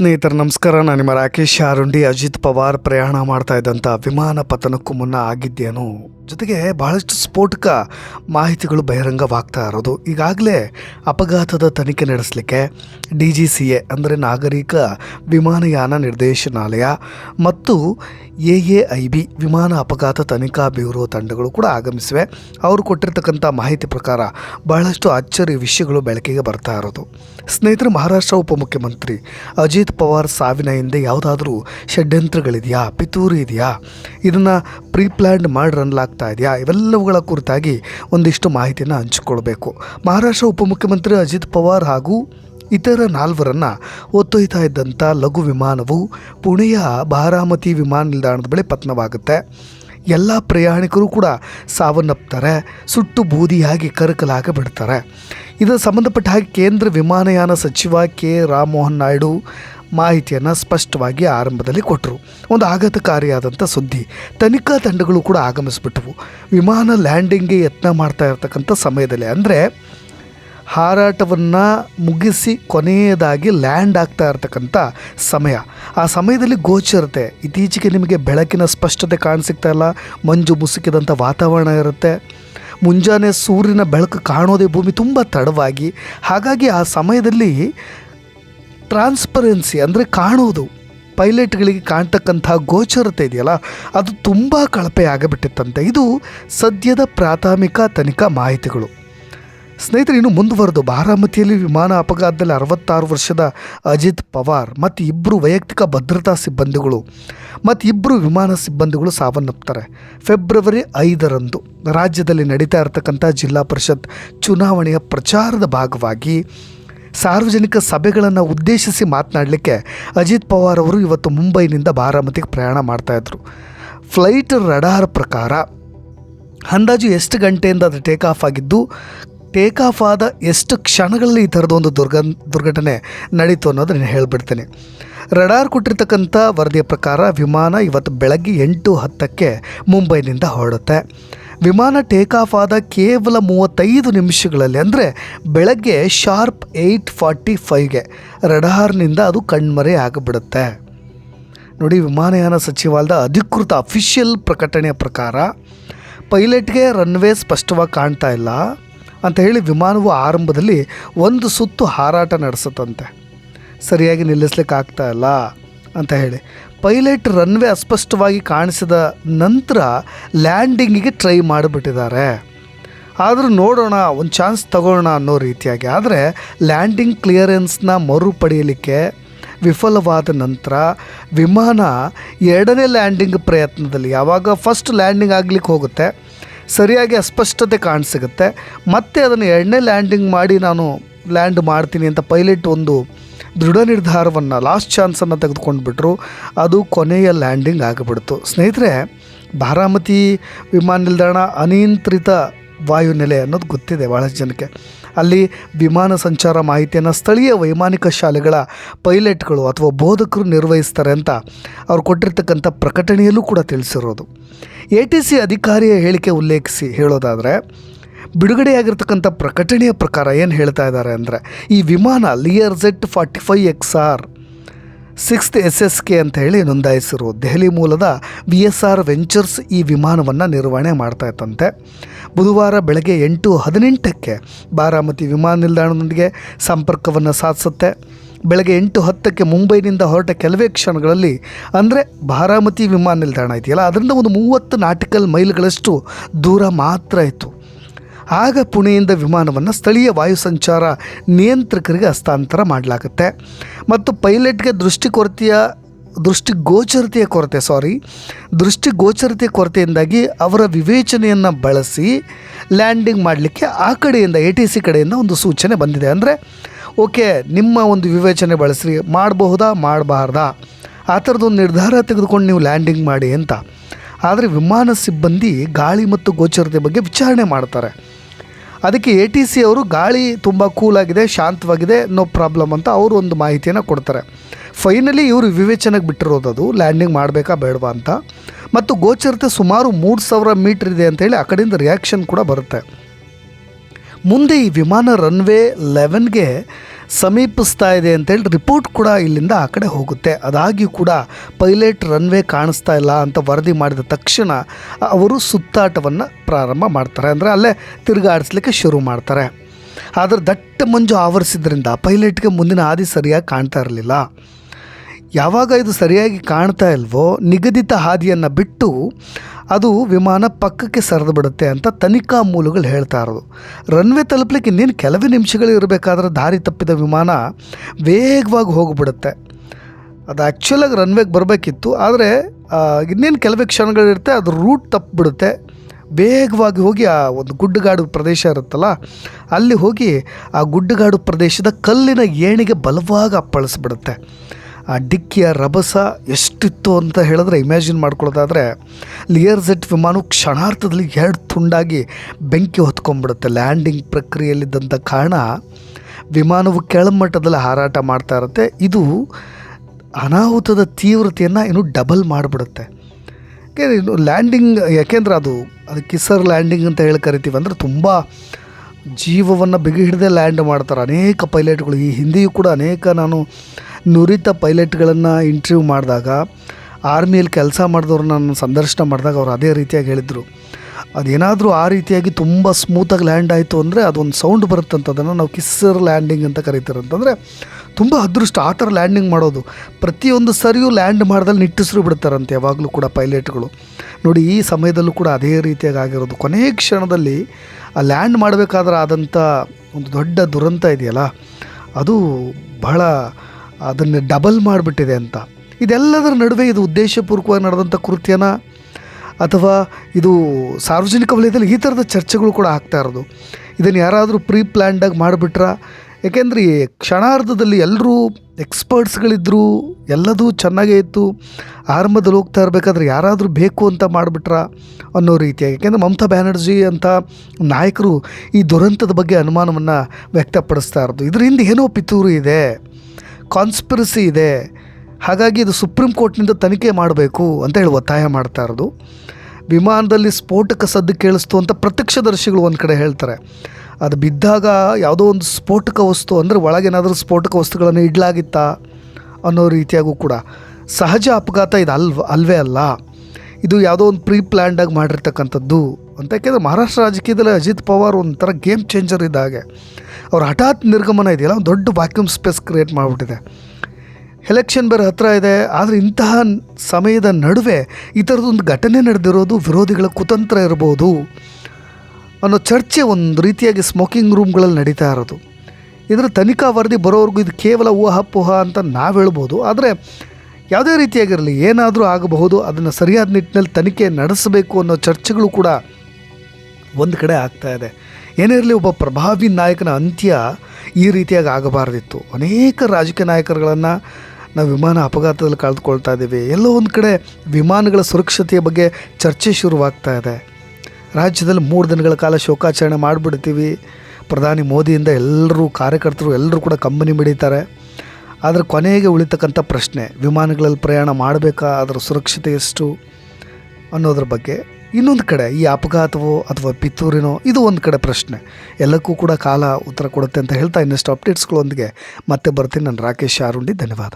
ಸ್ನೇಹಿತರೆ, ನಮಸ್ಕಾರ. ನಾನು ನಿಮ್ಮ ರಾಕೇಶ್ ಶಾರುಂಡಿ ಅಜಿತ್ ಪವಾರ್ ಪ್ರಯಾಣ ಮಾಡ್ತಾ ಇದ್ದಂಥ ವಿಮಾನ ಪತನಕ್ಕೂ ಮುನ್ನ ಆಗಿದ್ದೇನು? ಜೊತೆಗೆ ಬಹಳಷ್ಟು ಸ್ಫೋಟಕ ಮಾಹಿತಿಗಳು ಬಹಿರಂಗವಾಗ್ತಾ ಇರೋದು. ಈಗಾಗಲೇ ಅಪಘಾತದ ತನಿಖೆ ನಡೆಸಲಿಕ್ಕೆ ಡಿ ಜಿ ಸಿ ಎ, ಅಂದರೆ ನಾಗರಿಕ ವಿಮಾನಯಾನ ನಿರ್ದೇಶನಾಲಯ ಮತ್ತು ಎ ಎ ಐ ಬಿ, ವಿಮಾನ ಅಪಘಾತ ತನಿಖಾ ಬ್ಯೂರೋ ತಂಡಗಳು ಕೂಡ ಆಗಮಿಸಿವೆ. ಅವರು ಕೊಟ್ಟಿರ್ತಕ್ಕಂಥ ಮಾಹಿತಿ ಪ್ರಕಾರ ಬಹಳಷ್ಟು ಅಚ್ಚರಿ ವಿಷಯಗಳು ಬೆಳಕಿಗೆ ಬರ್ತಾ ಇರೋದು. ಸ್ನೇಹಿತರೆ, ಮಹಾರಾಷ್ಟ್ರ ಉಪಮುಖ್ಯಮಂತ್ರಿ ಅಜಿತ್ ಪವಾರ್ ಸಾವಿನ ಹಿಂದೆ ಯಾವುದಾದ್ರೂ ಷಡ್ಯಂತ್ರಗಳಿದೆಯಾ ಪಿತೂರಿ ಇದೆಯಾ? ಇದನ್ನು ಪ್ರೀಪ್ಲ್ಯಾಂಡ್ ಮಾಡಿ ರನ್ಲಾಗ್ತಾ ಇದೆಯಾ? ಇವೆಲ್ಲವುಗಳ ಕುರಿತಾಗಿ ಒಂದಿಷ್ಟು ಮಾಹಿತಿಯನ್ನು ಹಂಚಿಕೊಳ್ಬೇಕು. ಮಹಾರಾಷ್ಟ್ರ ಉಪಮುಖ್ಯಮಂತ್ರಿ ಅಜಿತ್ ಪವಾರ್ ಹಾಗೂ ಇತರ ನಾಲ್ವರನ್ನು ಒತ್ತೊಯ್ತಾ ಇದ್ದಂಥ ಲಘು ವಿಮಾನವು ಪುಣೆಯ ಬಾರಾಮತಿ ವಿಮಾನ ನಿಲ್ದಾಣದ ಬಳಿ ಪತನವಾಗುತ್ತೆ. ಎಲ್ಲ ಪ್ರಯಾಣಿಕರು ಕೂಡ ಸಾವನ್ನಪ್ತಾರೆ, ಸುಟ್ಟು ಬೂದಿಯಾಗಿ ಕರಕಲಾಗ ಬಿಡ್ತಾರೆ ಇದರ ಸಂಬಂಧಪಟ್ಟ ಹಾಗೆ ಕೇಂದ್ರ ವಿಮಾನಯಾನ ಸಚಿವ ಕೆ. ರಾಮಮೋಹನ್ ನಾಯ್ಡು ಮಾಹಿತಿಯನ್ನು ಸ್ಪಷ್ಟವಾಗಿ ಆರಂಭದಲ್ಲಿ ಕೊಟ್ಟರು ಒಂದು ಆಘಾತಕಾರಿಯಾದಂಥ ಸುದ್ದಿ. ತನಿಖಾ ತಂಡಗಳು ಕೂಡ ಆಗಮಿಸಿಬಿಟ್ಟವು ವಿಮಾನ ಲ್ಯಾಂಡಿಂಗ್ಗೆ ಯತ್ನ ಮಾಡ್ತಾ ಇರ್ತಕ್ಕಂಥ ಸಮಯದಲ್ಲಿ ಅಂದರೆ ಹಾರಾಟವನ್ನು ಮುಗಿಸಿ ಕೊನೆಯದಾಗಿ ಲ್ಯಾಂಡ್ ಆಗ್ತಾ ಇರತಕ್ಕಂಥ ಸಮಯ. ಆ ಸಮಯದಲ್ಲಿ ಗೋಚರತೆ. ಇತ್ತೀಚೆಗೆ ನಿಮಗೆ ಬೆಳಕಿನ ಸ್ಪಷ್ಟತೆ ಕಾಣಿಸಿಕ್ತಾ ಇಲ್ಲ. ಮಂಜು ಮುಸುಕಿದಂಥ ವಾತಾವರಣ ಇರುತ್ತೆ. ಮುಂಜಾನೆ ಸೂರ್ಯನ ಬೆಳಕು ಕಾಣೋದೇ ಭೂಮಿ ತುಂಬ ತಡವಾಗಿ. ಹಾಗಾಗಿ ಆ ಸಮಯದಲ್ಲಿ ಟ್ರಾನ್ಸ್ಪರೆನ್ಸಿ ಅಂದರೆ ಕಾಣುವುದು ಪೈಲಟ್ಗಳಿಗೆ ಕಾಣ್ತಕ್ಕಂಥ ಗೋಚರತೆ ಇದೆಯಲ್ಲ, ಅದು ತುಂಬ ಕಳಪೆ ಆಗಿಬಿಟ್ಟಿತ್ತಂತೆ. ಇದು ಸದ್ಯದ ಪ್ರಾಥಮಿಕ ತನಿಖಾ ಮಾಹಿತಿಗಳು. ಸ್ನೇಹಿತರೆ, ಇನ್ನು ಮುಂದುವರೆದು ಬಾರಾಮತಿಯಲ್ಲಿ ವಿಮಾನ ಅಪಘಾತದಲ್ಲಿ ಅರವತ್ತಾರು ವರ್ಷದ ಅಜಿತ್ ಪವಾರ್ ಮತ್ತು ಇಬ್ಬರು ವೈಯಕ್ತಿಕ ಭದ್ರತಾ ಸಿಬ್ಬಂದಿಗಳು, ಮತ್ತು ಇಬ್ಬರು ವಿಮಾನ ಸಿಬ್ಬಂದಿಗಳು ಸಾವನ್ನಪ್ತಾರೆ. ಫೆಬ್ರವರಿ ಐದರಂದು ರಾಜ್ಯದಲ್ಲಿ ನಡೀತಾ ಇರತಕ್ಕಂಥ ಜಿಲ್ಲಾ ಪರಿಷತ್ ಚುನಾವಣೆಯ ಪ್ರಚಾರದ ಭಾಗವಾಗಿ ಸಾರ್ವಜನಿಕ ಸಭೆಗಳನ್ನು ಉದ್ದೇಶಿಸಿ ಮಾತನಾಡಲಿಕ್ಕೆ ಅಜಿತ್ ಪವಾರ್ ಅವರು ಇವತ್ತು ಮುಂಬೈನಿಂದ ಬಾರಾಮತಿಗೆ ಪ್ರಯಾಣ ಮಾಡ್ತಾಯಿದ್ರು ಫ್ಲೈಟ್ ರಡಾರ್ ಪ್ರಕಾರ ಅಂದಾಜು ಎಷ್ಟು ಗಂಟೆಯಿಂದ ಅದು ಟೇಕ್ ಆಫ್ ಆಗಿದ್ದು ಟೇಕ್ ಆಫ್ ಆದ ಎಷ್ಟು ಕ್ಷಣಗಳಲ್ಲಿ ಈ ಥರದ ಒಂದು ದುರ್ಗ ದುರ್ಘಟನೆ ನಡೀತು ಅನ್ನೋದನ್ನು ಹೇಳಿಬಿಡ್ತೇನೆ. ರಡಾರ್ ಕೊಟ್ಟಿರ್ತಕ್ಕಂಥ ವರದಿಯ ಪ್ರಕಾರ ವಿಮಾನ ಇವತ್ತು ಬೆಳಗ್ಗೆ ಎಂಟು ಹತ್ತಕ್ಕೆ ಮುಂಬೈನಿಂದ ಹೊರಡುತ್ತೆ. ವಿಮಾನ ಟೇಕ್ ಆಫ್ ಆದ ಕೇವಲ ಮೂವತ್ತೈದು ನಿಮಿಷಗಳಲ್ಲಿ, ಅಂದರೆ ಬೆಳಗ್ಗೆ ಶಾರ್ಪ್ ಏಯ್ಟ್ ಫಾರ್ಟಿ ಫೈವ್ಗೆ ರಡಹಾರ್ನಿಂದ ಅದು ಕಣ್ಮರೆ ಆಗಿಬಿಡುತ್ತೆ. ನೋಡಿ, ವಿಮಾನಯಾನ ಸಚಿವಾಲಯದ ಅಧಿಕೃತ ಅಫಿಷಿಯಲ್ ಪ್ರಕಟಣೆಯ ಪ್ರಕಾರ, ಪೈಲಟ್ಗೆ ರನ್ವೇ ಸ್ಪಷ್ಟವಾಗಿ ಕಾಣ್ತಾ ಇಲ್ಲ. ಅಂತ ಹೇಳಿ ವಿಮಾನವು ಆರಂಭದಲ್ಲಿ ಒಂದು ಸುತ್ತು ಹಾರಾಟ ನಡೆಸುತ್ತಂತೆ. ಸರಿಯಾಗಿ ನಿಲ್ಲಿಸ್ಲಿಕ್ಕೆ ಆಗ್ತಾ ಇಲ್ಲ. ಅಂತ ಹೇಳಿ. ಪೈಲಟ್ ರನ್ವೇ ಅಸ್ಪಷ್ಟವಾಗಿ ಕಾಣಿಸಿದ ನಂತರ ಲ್ಯಾಂಡಿಂಗಿಗೆ ಟ್ರೈ ಮಾಡಿಬಿಟ್ಟಿದ್ದಾರೆ. ಆದರೂ ನೋಡೋಣ, ಒಂದು ಚಾನ್ಸ್ ತಗೊಳ್ಳೋಣ ಅನ್ನೋ ರೀತಿಯಾಗಿ. ಆದರೆ ಲ್ಯಾಂಡಿಂಗ್ ಕ್ಲಿಯರೆನ್ಸ್ನ ಮರುಪಡೆಯಲಿಕ್ಕೆ ವಿಫಲವಾದ ನಂತರ ವಿಮಾನ ಎರಡನೇ ಲ್ಯಾಂಡಿಂಗ್ ಪ್ರಯತ್ನದಲ್ಲಿ, ಯಾವಾಗ ಫಸ್ಟ್ ಲ್ಯಾಂಡಿಂಗ್ ಆಗಲಿಕ್ಕೆ ಹೋಗುತ್ತೆ, ಸರಿಯಾಗಿ ಅಸ್ಪಷ್ಟತೆ ಕಾಣಿಸಿಗುತ್ತೆ. ಮತ್ತೆ ಅದನ್ನು ಎರಡನೇ ಲ್ಯಾಂಡಿಂಗ್ ಮಾಡಿ ನಾನು ಲ್ಯಾಂಡ್ ಮಾಡ್ತೀನಿ ಅಂತ ಪೈಲಟ್ ಒಂದು ದೃಢ ನಿರ್ಧಾರವನ್ನು ಲಾಸ್ಟ್ ಚಾನ್ಸನ್ನು ತೆಗೆದುಕೊಂಡ್ಬಿಟ್ರು, ಅದು ಕೊನೆಯ ಲ್ಯಾಂಡಿಂಗ್ ಆಗಿಬಿಡ್ತು. ಸ್ನೇಹಿತರೆ, ಬಾರಾಮತಿ ವಿಮಾನ ನಿಲ್ದಾಣ ಅನಿಯಂತ್ರಿತ ವಾಯುನೆಲೆ ಅನ್ನೋದು ಗೊತ್ತಿದೆ ಭಾಳಷ್ಟು ಜನಕ್ಕೆ. ಅಲ್ಲಿ ವಿಮಾನ ಸಂಚಾರ ಮಾಹಿತಿಯನ್ನು ಸ್ಥಳೀಯ ವೈಮಾನಿಕ ಶಾಲೆಗಳ ಪೈಲಟ್ಗಳು ಅಥವಾ ಬೋಧಕರು ನಿರ್ವಹಿಸ್ತಾರೆ ಅಂತ ಅವ್ರು ಕೊಟ್ಟಿರ್ತಕ್ಕಂಥ ಪ್ರಕಟಣೆಯಲ್ಲೂ ಕೂಡ ತಿಳಿಸಿರೋದು. ಎ ಟಿ ಸಿ ಅಧಿಕಾರಿಯ ಹೇಳಿಕೆ ಉಲ್ಲೇಖಿಸಿ ಹೇಳೋದಾದರೆ ಬಿಡುಗಡೆಯಾಗಿರ್ತಕ್ಕಂಥ ಪ್ರಕಟಣೆಯ ಪ್ರಕಾರ ಏನು ಹೇಳ್ತಾ ಇದ್ದಾರೆ ಅಂದರೆ, ಈ ವಿಮಾನ Learjet forty five X R sixth S S K ಅಂತ ಹೇಳಿ ನೋಂದಾಯಿಸಿರು ದೆಹಲಿ ಮೂಲದ ವಿ ಎಸ್ ಆರ್ ವೆಂಚರ್ಸ್ ಈ ವಿಮಾನವನ್ನು ನಿರ್ವಹಣೆ ಮಾಡ್ತಾ ಇತ್ತಂತೆ. ಬುಧವಾರ ಬೆಳಗ್ಗೆ ಎಂಟು ಹದಿನೆಂಟಕ್ಕೆ ಬಾರಾಮತಿ ವಿಮಾನ ನಿಲ್ದಾಣದೊಂದಿಗೆ ಸಂಪರ್ಕವನ್ನು ಸಾಧಿಸುತ್ತೆ. ಬೆಳಗ್ಗೆ ಎಂಟು ಹತ್ತಕ್ಕೆ ಮುಂಬೈನಿಂದ ಹೊರಟ ಕೆಲವೇ ಕ್ಷಣಗಳಲ್ಲಿ ಅಂದರೆ ಬಾರಾಮತಿ ವಿಮಾನ ನಿಲ್ದಾಣ ಇದೆಯಲ್ಲ, ಅದರಿಂದ ಒಂದು ಮೂವತ್ತು ನಾಟಿಕಲ್ ಮೈಲ್ಗಳಷ್ಟು ದೂರ ಮಾತ್ರ ಇತ್ತು. ಆಗ ಪುಣೆಯಿಂದ ವಿಮಾನವನ್ನು ಸ್ಥಳೀಯ ವಾಯು ಸಂಚಾರ ನಿಯಂತ್ರಕರಿಗೆ ಹಸ್ತಾಂತರ ಮಾಡಲಾಗುತ್ತೆ. ಮತ್ತು ಪೈಲಟ್ಗೆ ದೃಷ್ಟಿ ದೃಷ್ಟಿಗೋಚರತೆಯ ಕೊರತೆ, ಸಾರಿ ದೃಷ್ಟಿಗೋಚರತೆಯ ಕೊರತೆಯಿಂದಾಗಿ ಅವರ ವಿವೇಚನೆಯನ್ನು ಬಳಸಿ ಲ್ಯಾಂಡಿಂಗ್ ಮಾಡಲಿಕ್ಕೆ ಆ ಕಡೆಯಿಂದ, ಎ ಟಿ ಸಿ ಕಡೆಯಿಂದ ಒಂದು ಸೂಚನೆ ಬಂದಿದೆ. ಅಂದರೆ, ಓಕೆ, ನಿಮ್ಮ ಒಂದು ವಿವೇಚನೆ ಬಳಸಿ ಮಾಡಬಹುದಾ, ಮಾಡಬಾರ್ದಾ? ಆ ಥರದೊಂದು ನಿರ್ಧಾರ ತೆಗೆದುಕೊಂಡು ನೀವು ಲ್ಯಾಂಡಿಂಗ್ ಮಾಡಿ ಅಂತ. ಆದರೆ ವಿಮಾನ ಸಿಬ್ಬಂದಿ ಗಾಳಿ ಮತ್ತು ಗೋಚರತೆ ಬಗ್ಗೆ ವಿಚಾರಣೆ ಮಾಡ್ತಾರೆ. ಅದಕ್ಕೆ ಎ ಟಿ ಸಿ ಅವರು ಗಾಳಿ ತುಂಬ ಕೂಲಾಗಿದೆ ಶಾಂತವಾಗಿದೆ ನೋ ಪ್ರಾಬ್ಲಮ್ ಅಂತ ಅವರು ಒಂದು ಮಾಹಿತಿಯನ್ನು ಕೊಡ್ತಾರೆ. ಫೈನಲಿ ಇವರು ವಿವೇಚನೆಗೆ ಬಿಟ್ಟಿರೋದು ಅದು ಲ್ಯಾಂಡಿಂಗ್ ಮಾಡಬೇಕಾ ಬೇಡವಾ ಅಂತ. ಮತ್ತು ಗೋಚರತೆ ಸುಮಾರು ಮೂರು ಸಾವಿರ ಮೀಟ್ರ್ ಇದೆ ಅಂತೇಳಿ ಆ ಕಡೆಯಿಂದ ರಿಯಾಕ್ಷನ್ ಕೂಡ ಬರುತ್ತೆ. ಮುಂದೆ ಈ ವಿಮಾನ ರನ್ವೇ ಲೆವೆನ್ಗೆ ಸಮೀಪಿಸ್ತಾ ಇದೆ ಅಂತೇಳಿ ರಿಪೋರ್ಟ್ ಕೂಡ ಇಲ್ಲಿಂದ ಆ ಕಡೆ ಹೋಗುತ್ತೆ. ಅದಾಗಿಯೂ ಕೂಡ ಪೈಲಟ್ ರನ್ವೇ ಕಾಣಿಸ್ತಾ ಇಲ್ಲ ಅಂತ ವರದಿ ಮಾಡಿದ ತಕ್ಷಣ ಅವರು ಸುತ್ತಾಟವನ್ನು ಪ್ರಾರಂಭ ಮಾಡ್ತಾರೆ. ಅಂದರೆ ಅಲ್ಲೇ ತಿರುಗಾಡಿಸ್ಲಿಕ್ಕೆ ಶುರು ಮಾಡ್ತಾರೆ. ಆದರೆ ದಟ್ಟ ಮಂಜು ಆವರಿಸಿದ್ರಿಂದ ಪೈಲಟ್ಗೆ ಮುಂದಿನ ಹಾದಿ ಸರಿಯಾಗಿ ಕಾಣ್ತಾ ಇರಲಿಲ್ಲ. ಯಾವಾಗ ಇದು ಸರಿಯಾಗಿ ಕಾಣ್ತಾ ಇಲ್ವೋ, ನಿಗದಿತ ಹಾದಿಯನ್ನು ಬಿಟ್ಟು ಅದು ವಿಮಾನ ಪಕ್ಕಕ್ಕೆ ಸರಿದು ಬಿಡುತ್ತೆ ಅಂತ ತನಿಖಾ ಮೂಲಗಳು ಹೇಳ್ತಾ ಇರೋದು. ರನ್ವೇ ತಲುಪಲಿಕ್ಕೆ ಇನ್ನೇನು ಕೆಲವೇ ನಿಮಿಷಗಳು ಇರಬೇಕಾದ್ರೆ ದಾರಿ ತಪ್ಪಿದ ವಿಮಾನ ವೇಗವಾಗಿ ಹೋಗಿಬಿಡುತ್ತೆ. ಅದು ಆ್ಯಕ್ಚುಲಾಗಿ ರನ್ವೇಗೆ ಬರಬೇಕಿತ್ತು, ಆದರೆ ಇನ್ನೇನು ಕೆಲವೇ ಕ್ಷಣಗಳಿರುತ್ತೆ ಅದು ರೂಟ್ ತಪ್ಪಿಬಿಡುತ್ತೆ. ವೇಗವಾಗಿ ಹೋಗಿ ಆ ಒಂದು ಗುಡ್ಡಗಾಡು ಪ್ರದೇಶ ಇರುತ್ತಲ್ಲ, ಅಲ್ಲಿ ಹೋಗಿ ಆ ಗುಡ್ಡಗಾಡು ಪ್ರದೇಶದ ಕಲ್ಲಿನ ಏಣಿಗೆ ಬಲವಾಗಿ ಅಪ್ಪಳಿಸ್ಬಿಡುತ್ತೆ. ಆ ಡಿಕ್ಕಿಯ ರಭಸ ಎಷ್ಟಿತ್ತು ಅಂತ ಹೇಳಿದ್ರೆ ಇಮ್ಯಾಜಿನ್ ಮಾಡ್ಕೊಳ್ಳೋದಾದರೆ ಲಿಯರ್ ಜೆಟ್ ವಿಮಾನವು ಕ್ಷಣಾರ್ಥದಲ್ಲಿ ಎರಡು ತುಂಡಾಗಿ ಬೆಂಕಿ ಹೊತ್ಕೊಂಡ್ಬಿಡುತ್ತೆ. ಲ್ಯಾಂಡಿಂಗ್ ಪ್ರಕ್ರಿಯೆಯಲ್ಲಿದ್ದಂಥ ಕಾರಣ ವಿಮಾನವು ಕೆಳಮಟ್ಟದಲ್ಲಿ ಹಾರಾಟ ಮಾಡ್ತಾ ಇರುತ್ತೆ. ಇದು ಅನಾಹುತದ ತೀವ್ರತೆಯನ್ನು ಇನ್ನೂ ಡಬಲ್ ಮಾಡಿಬಿಡುತ್ತೆ. ಇನ್ನು ಲ್ಯಾಂಡಿಂಗ್ ಯಾಕೆಂದ್ರೆ ಅದು ಅದು ಕಿಸರ್ ಲ್ಯಾಂಡಿಂಗ್ ಅಂತ ಹೇಳಿ ಕರಿತೀವಿ ಅಂದರೆ ತುಂಬ ಜೀವವನ್ನು ಬಿಗಿ ಹಿಡದೆ ಲ್ಯಾಂಡ್ ಮಾಡ್ತಾರೆ. ಅನೇಕ ಪೈಲಟ್ಗಳು ಈ ಹಿಂದೆಯೂ ಕೂಡ ಅನೇಕ ನಾನು ನುರಿತ ಪೈಲಟ್ಗಳನ್ನು ಇಂಟರ್ವ್ಯೂ ಮಾಡಿದಾಗ ಆರ್ಮಿಯಲ್ಲಿ ಕೆಲಸ ಮಾಡಿದವ್ರನ್ನ ನಾನು ಸಂದರ್ಶನ ಮಾಡಿದಾಗ ಅವ್ರು ಅದೇ ರೀತಿಯಾಗಿ ಹೇಳಿದರು. ಅದೇನಾದರೂ ಆ ರೀತಿಯಾಗಿ ತುಂಬ ಸ್ಮೂತಾಗಿ ಲ್ಯಾಂಡ್ ಆಯಿತು ಅಂದರೆ ಅದೊಂದು ಸೌಂಡ್ ಬರುತ್ತಂಥದ್ದನ್ನು ನಾವು ಕಿಸ್ಸರ್ ಲ್ಯಾಂಡಿಂಗ್ ಅಂತ ಕರೀತಾರಂತಂದರೆ ತುಂಬ ಅದೃಷ್ಟ, ಆ ಥರ ಲ್ಯಾಂಡಿಂಗ್ ಮಾಡೋದು. ಪ್ರತಿಯೊಂದು ಸರಿಯೂ ಲ್ಯಾಂಡ್ ಮಾಡ್ದಲ್ಲಿ ನಿಟ್ಟಿಸ್ರು ಬಿಡ್ತಾರಂತೆ ಯಾವಾಗಲೂ ಕೂಡ ಪೈಲಟ್ಗಳು. ನೋಡಿ, ಈ ಸಮಯದಲ್ಲೂ ಕೂಡ ಅದೇ ರೀತಿಯಾಗಿ ಆಗಿರೋದು. ಕೊನೆಯ ಕ್ಷಣದಲ್ಲಿ ಆ ಲ್ಯಾಂಡ್ ಮಾಡಬೇಕಾದ್ರೆ ಆದಂಥ ಒಂದು ದೊಡ್ಡ ದುರಂತ ಇದೆಯಲ್ಲ? ಅದು ಬಹಳ ಅದನ್ನು ಡಬಲ್ ಮಾಡಿಬಿಟ್ಟಿದೆ ಅಂತ. ಇದೆಲ್ಲದರ ನಡುವೆ ಇದು ಉದ್ದೇಶಪೂರ್ವಕವಾಗಿ ನಡೆದಂಥ ಕೃತ್ಯನ? ಅಥವಾ ಇದು ಸಾರ್ವಜನಿಕ ವಲಯದಲ್ಲಿ ಈ ಥರದ ಚರ್ಚೆಗಳು ಕೂಡ ಆಗ್ತಾ ಇರೋದು? ಇದನ್ನು ಯಾರಾದರೂ ಪ್ರೀ ಪ್ಲ್ಯಾಂಡಾಗಿ ಮಾಡಿಬಿಟ್ರ? ಏಕೆಂದರೆ ಕ್ಷಣಾರ್ಧದಲ್ಲಿ ಎಲ್ಲರೂ ಎಕ್ಸ್ಪರ್ಟ್ಸ್ಗಳಿದ್ದರು ಎಲ್ಲದೂ ಚೆನ್ನಾಗೇ ಇತ್ತು. ಆರಂಭದಲ್ಲಿ ಹೋಗ್ತಾ ಇರಬೇಕಾದ್ರೆ ಯಾರಾದರೂ ಬೇಕು ಅಂತ ಮಾಡಿಬಿಟ್ರ ಅನ್ನೋ ರೀತಿಯಾಗಿ. ಯಾಕೆಂದರೆ ಮಮತಾ ಬ್ಯಾನರ್ಜಿ ಅಂತ ನಾಯಕರು ಈ ದುರಂತದ ಬಗ್ಗೆ ಅನುಮಾನವನ್ನು ವ್ಯಕ್ತಪಡಿಸ್ತಾ ಇರೋದು. ಇದರಿಂದ ಏನೋ ಪಿತೂರು ಇದೆ. ಕಾನ್ಸ್ಪಿರಸಿ ಇದೆ. ಹಾಗಾಗಿ ಇದು ಸುಪ್ರೀಂ ಕೋರ್ಟ್ನಿಂದ ತನಿಖೆ ಮಾಡಬೇಕು ಅಂತ ಹೇಳಿ ಒತ್ತಾಯ ಮಾಡ್ತಾ ಇರೋದು. ವಿಮಾನದಲ್ಲಿ ಸ್ಫೋಟಕ ಸದ್ದು ಕೇಳಿಸ್ತು ಅಂತ ಪ್ರತ್ಯಕ್ಷದರ್ಶಿಗಳು ಒಂದು ಕಡೆ ಹೇಳ್ತಾರೆ. ಅದು ಬಿದ್ದಾಗ ಯಾವುದೋ ಒಂದು ಸ್ಫೋಟಕ ವಸ್ತು, ಅಂದರೆ ಒಳಗೇನಾದರೂ ಸ್ಫೋಟಕ ವಸ್ತುಗಳನ್ನು ಇಡಲಾಗಿತ್ತಾ ಅನ್ನೋ ರೀತಿಯಾಗೂ ಕೂಡ. ಸಹಜ ಅಪಘಾತ ಇದು ಅಲ್ವ, ಅಲ್ವೇ ಅಲ್ಲ. ಇದು ಯಾವುದೋ ಒಂದು ಪ್ರೀ ಪ್ಲ್ಯಾಂಡಾಗಿ ಮಾಡಿರ್ತಕ್ಕಂಥದ್ದು. ಅಂತ ಯಾಕೆಂದರೆ ಮಹಾರಾಷ್ಟ್ರ ರಾಜಕೀಯದಲ್ಲಿ ಅಜಿತ್ ಪವಾರ್ ಒಂಥರ ಗೇಮ್ ಚೇಂಜರ್ ಇದ್ದ ಹಾಗೆ. ಅವ್ರ ಹಠಾತ್ ನಿರ್ಗಮನ ಇದೆಯಲ್ಲ, ಒಂದು ದೊಡ್ಡ ವ್ಯಾಕ್ಯೂಮ್ ಸ್ಪೇಸ್ ಕ್ರಿಯೇಟ್ ಮಾಡಿಬಿಟ್ಟಿದೆ. ಎಲೆಕ್ಷನ್ ಬೇರೆ ಹತ್ರ ಇದೆ, ಆದರೆ ಇಂತಹ ಸಮಯದ ನಡುವೆ ಈ ಥರದೊಂದು ಘಟನೆ ನಡೆದಿರೋದು ವಿರೋಧಿಗಳ ಕುತಂತ್ರ ಇರ್ಬೋದು ಅನ್ನೋ ಚರ್ಚೆ ಒಂದು ರೀತಿಯಾಗಿ ಸ್ಮೋಕಿಂಗ್ ರೂಮ್ಗಳಲ್ಲಿ ನಡೀತಾ ಇರೋದು. ಇದರ ತನಿಖಾ ವರದಿ ಬರೋವರೆಗೂ ಇದು ಕೇವಲ ಊಹಾಪೋಹ ಅಂತ ನಾವು ಹೇಳ್ಬೋದು. ಆದರೆ ಯಾವುದೇ ರೀತಿಯಾಗಿರಲಿ ಏನಾದರೂ ಆಗಬಹುದು, ಅದನ್ನು ಸರಿಯಾದ ನಿಟ್ಟಿನಲ್ಲಿ ತನಿಖೆ ನಡೆಸಬೇಕು ಅನ್ನೋ ಚರ್ಚೆಗಳು ಕೂಡ ಒಂದು ಕಡೆ ಆಗ್ತಾ ಇದೆ. ಏನೇ ಇರಲಿ ಒಬ್ಬ ಪ್ರಭಾವಿ ನಾಯಕನ ಅಂತ್ಯ ಈ ರೀತಿಯಾಗಿ ಆಗಬಾರ್ದಿತ್ತು. ಅನೇಕ ರಾಜಕೀಯ ನಾಯಕರುಗಳನ್ನು ನಾವು ವಿಮಾನ ಅಪಘಾತದಲ್ಲಿ ಕಳೆದುಕೊಳ್ತಾ ಇದ್ದೀವಿ. ಎಲ್ಲೋ ಒಂದು ಕಡೆ ವಿಮಾನಗಳ ಸುರಕ್ಷತೆಯ ಬಗ್ಗೆ ಚರ್ಚೆ ಶುರುವಾಗ್ತಾ ಇದೆ. ರಾಜ್ಯದಲ್ಲಿ ಮೂರು ದಿನಗಳ ಕಾಲ ಶೋಕಾಚರಣೆ ಮಾಡಿಬಿಡ್ತೀವಿ. ಪ್ರಧಾನಿ ಮೋದಿಯಿಂದ ಎಲ್ಲರೂ ಕಾರ್ಯಕರ್ತರು ಎಲ್ಲರೂ ಕೂಡ ಕಂಬನಿ ಮಿಡಿತಾರೆ. ಆದರೆ ಕೊನೆಗೆ ಉಳಿತಕ್ಕಂಥ ಪ್ರಶ್ನೆ, ವಿಮಾನಗಳಲ್ಲಿ ಪ್ರಯಾಣ ಮಾಡಬೇಕಾ? ಅದರ ಸುರಕ್ಷತೆ ಎಷ್ಟು? ಅನ್ನೋದ್ರ ಬಗ್ಗೆ. ಇನ್ನೊಂದು ಕಡೆ ಈ ಅಪಘಾತವೋ ಅಥವಾ ಪಿತ್ತೂರಿನೋ ಇದು ಒಂದು ಕಡೆ ಪ್ರಶ್ನೆ. ಎಲ್ಲಕ್ಕೂ ಕೂಡ ಕಾಲ ಉತ್ತರ ಕೊಡುತ್ತೆ ಅಂತ ಹೇಳ್ತಾ ಇನ್ನಷ್ಟು ಅಪ್ಡೇಟ್ಸ್ಗಳೊಂದಿಗೆ ಮತ್ತೆ ಬರ್ತೀನಿ. ನಾನು ರಾಕೇಶ್ ಆರುಂಡಿ, ಧನ್ಯವಾದ.